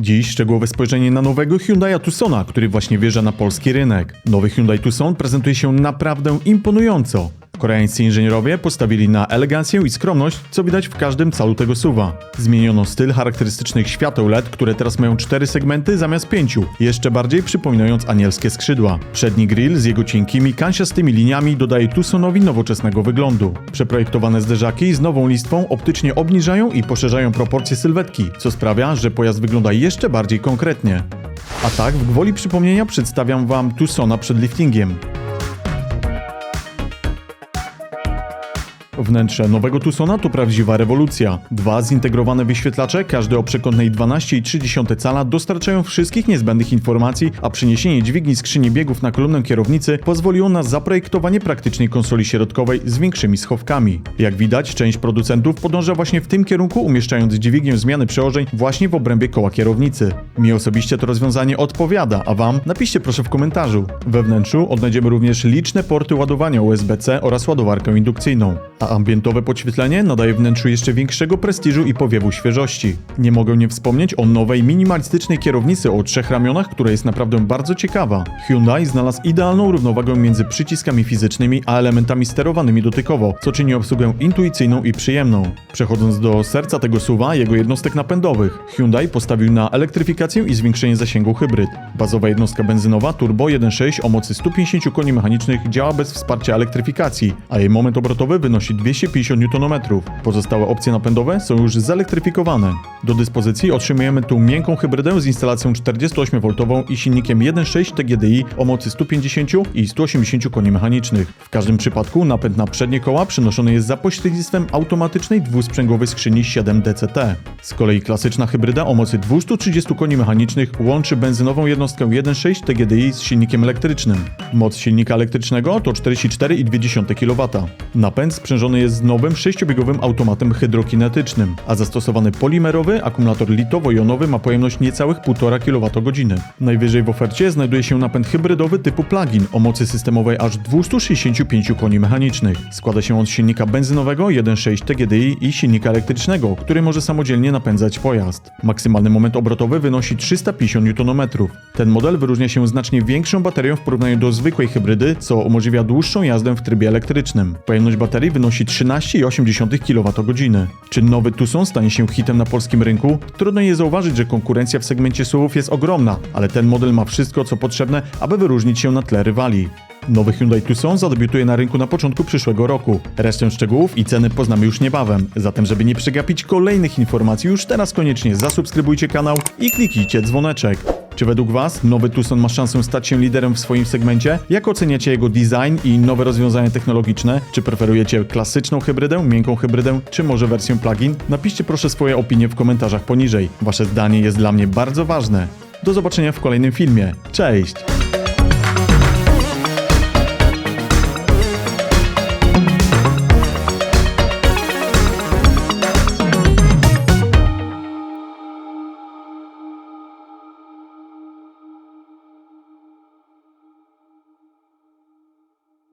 Dziś szczegółowe spojrzenie na nowego Hyundai Tucsona, który właśnie wjeżdża na polski rynek. Nowy Hyundai Tucson prezentuje się naprawdę imponująco. Koreańscy inżynierowie postawili na elegancję i skromność, co widać w każdym calu tego suwa. Zmieniono styl charakterystycznych świateł LED, które teraz mają cztery segmenty zamiast pięciu, jeszcze bardziej przypominając anielskie skrzydła. Przedni grill z jego cienkimi, kansiastymi liniami dodaje Tucsonowi nowoczesnego wyglądu. Przeprojektowane zderzaki z nową listwą optycznie obniżają i poszerzają proporcje sylwetki, co sprawia, że pojazd wygląda jeszcze bardziej konkretnie. A tak, w gwoli przypomnienia przedstawiam Wam Tucsona przed liftingiem. Wnętrze nowego Tucsona to prawdziwa rewolucja. Dwa zintegrowane wyświetlacze, każdy o przekątnej 12,3 cala, dostarczają wszystkich niezbędnych informacji, a przeniesienie dźwigni skrzyni biegów na kolumnę kierownicy pozwoliło na zaprojektowanie praktycznej konsoli środkowej z większymi schowkami. Jak widać, część producentów podąża właśnie w tym kierunku, umieszczając dźwignię zmiany przełożeń właśnie w obrębie koła kierownicy. Mi osobiście to rozwiązanie odpowiada, a Wam napiszcie proszę w komentarzu. We wnętrzu odnajdziemy również liczne porty ładowania USB-C oraz ładowarkę indukcyjną. A ambientowe podświetlenie nadaje wnętrzu jeszcze większego prestiżu i powiewu świeżości. Nie mogę nie wspomnieć o nowej minimalistycznej kierownicy o trzech ramionach, która jest naprawdę bardzo ciekawa. Hyundai znalazł idealną równowagę między przyciskami fizycznymi a elementami sterowanymi dotykowo, co czyni obsługę intuicyjną i przyjemną. Przechodząc do serca tego suwa, jego jednostek napędowych, Hyundai postawił na elektryfikację i zwiększenie zasięgu hybryd. Bazowa jednostka benzynowa Turbo 1.6 o mocy 150 koni mechanicznych działa bez wsparcia elektryfikacji, a jej moment obrotowy wynosi 250 Nm. Pozostałe opcje napędowe są już zelektryfikowane. Do dyspozycji otrzymujemy tu miękką hybrydę z instalacją 48V i silnikiem 1.6 TGDI o mocy 150 i 180 koni mechanicznych. W każdym przypadku napęd na przednie koła przenoszony jest za pośrednictwem automatycznej dwusprzęgłowej skrzyni 7DCT. Z kolei klasyczna hybryda o mocy 230 koni mechanicznych łączy benzynową jednostkę 1.6 TGDI z silnikiem elektrycznym. Moc silnika elektrycznego to 44,2 kW. Napęd sprzężony jest z nowym sześciobiegowym automatem hydrokinetycznym, a zastosowany polimerowy akumulator litowo-jonowy ma pojemność niecałych 1,5 kWh. Najwyżej w ofercie znajduje się napęd hybrydowy typu plug-in o mocy systemowej aż 265 koni mechanicznych. Składa się on z silnika benzynowego 1.6 TGDI i silnika elektrycznego, który może samodzielnie napędzać pojazd. Maksymalny moment obrotowy wynosi 350 Nm. Ten model wyróżnia się znacznie większą baterią w porównaniu do zwykłej hybrydy, co umożliwia dłuższą jazdę w trybie elektrycznym. Pojemność baterii wynosi 13,8 kWh. Czy nowy Tucson stanie się hitem na polskim rynku? Trudno je zauważyć, że konkurencja w segmencie SUV jest ogromna, ale ten model ma wszystko, co potrzebne, aby wyróżnić się na tle rywali. Nowy Hyundai Tucson zadebiutuje na rynku na początku przyszłego roku. Resztę szczegółów i ceny poznamy już niebawem. Zatem, żeby nie przegapić kolejnych informacji, już teraz koniecznie zasubskrybujcie kanał i kliknijcie dzwoneczek. Czy według Was nowy Tucson ma szansę stać się liderem w swoim segmencie? Jak oceniacie jego design i nowe rozwiązania technologiczne? Czy preferujecie klasyczną hybrydę, miękką hybrydę, czy może wersję plug-in? Napiszcie proszę swoje opinie w komentarzach poniżej. Wasze zdanie jest dla mnie bardzo ważne. Do zobaczenia w kolejnym filmie. Cześć!